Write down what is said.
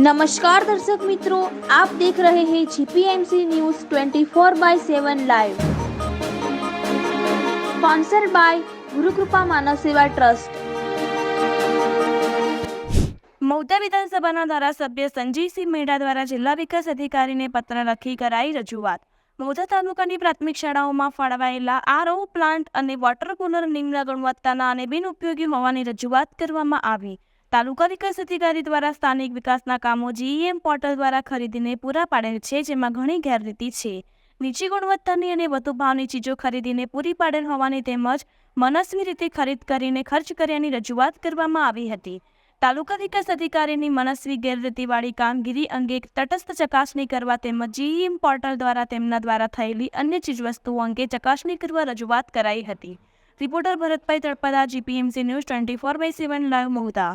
નમસ્કાર દર્શક મિત્રો, આપ દેખ રહે હે GPMC news 24 by seven live. Sponsored by Gurukrupa Manav Seva trust. Maudha વિધાનસભાના ધારાસભ્ય સંજયસિંહ મેડા દ્વારા જિલ્લા વિકાસ અધિકારીને પત્ર લખી કરાઈ રજૂઆત. મૌધા તાલુકાની પ્રાથમિક શાળાઓમાં ફાળવાયેલા આરઓ પ્લાન્ટ અને વોટર કુલર નિમ્ન ગુણવત્તાના અને બિનઉપયોગી હોવાની રજૂઆત કરવામાં આવી. તાલુકા વિકાસ અધિકારી દ્વારા સ્થાનિક વિકાસના કામો જીઈએમ પોર્ટલ દ્વારા ખરીદીને પૂરા પાડેલ છે, જેમાં ઘણી ગેરરીતિ છે. નીચી ગુણવત્તાની અને વધુ ભાવની ચીજો ખરીદીને પૂરી પાડેલ હોવાની તેમજ મનસ્વી રીતે ખરીદ કરીને ખર્ચ કર્યાની રજૂઆત કરવામાં આવી હતી. તાલુકા વિકાસ અધિકારીની મનસ્વી ગેરરીતિવાળી કામગીરી અંગે તટસ્થ ચકાસણી કરવા તેમજ જીઈએમ પોર્ટલ દ્વારા તેમના દ્વારા થયેલી અન્ય ચીજવસ્તુઓ અંગે ચકાસણી કરવા રજૂઆત કરાઈ હતી. Reporter Bharatbhai Talpada GPMC news twenty four by seven live Mahuda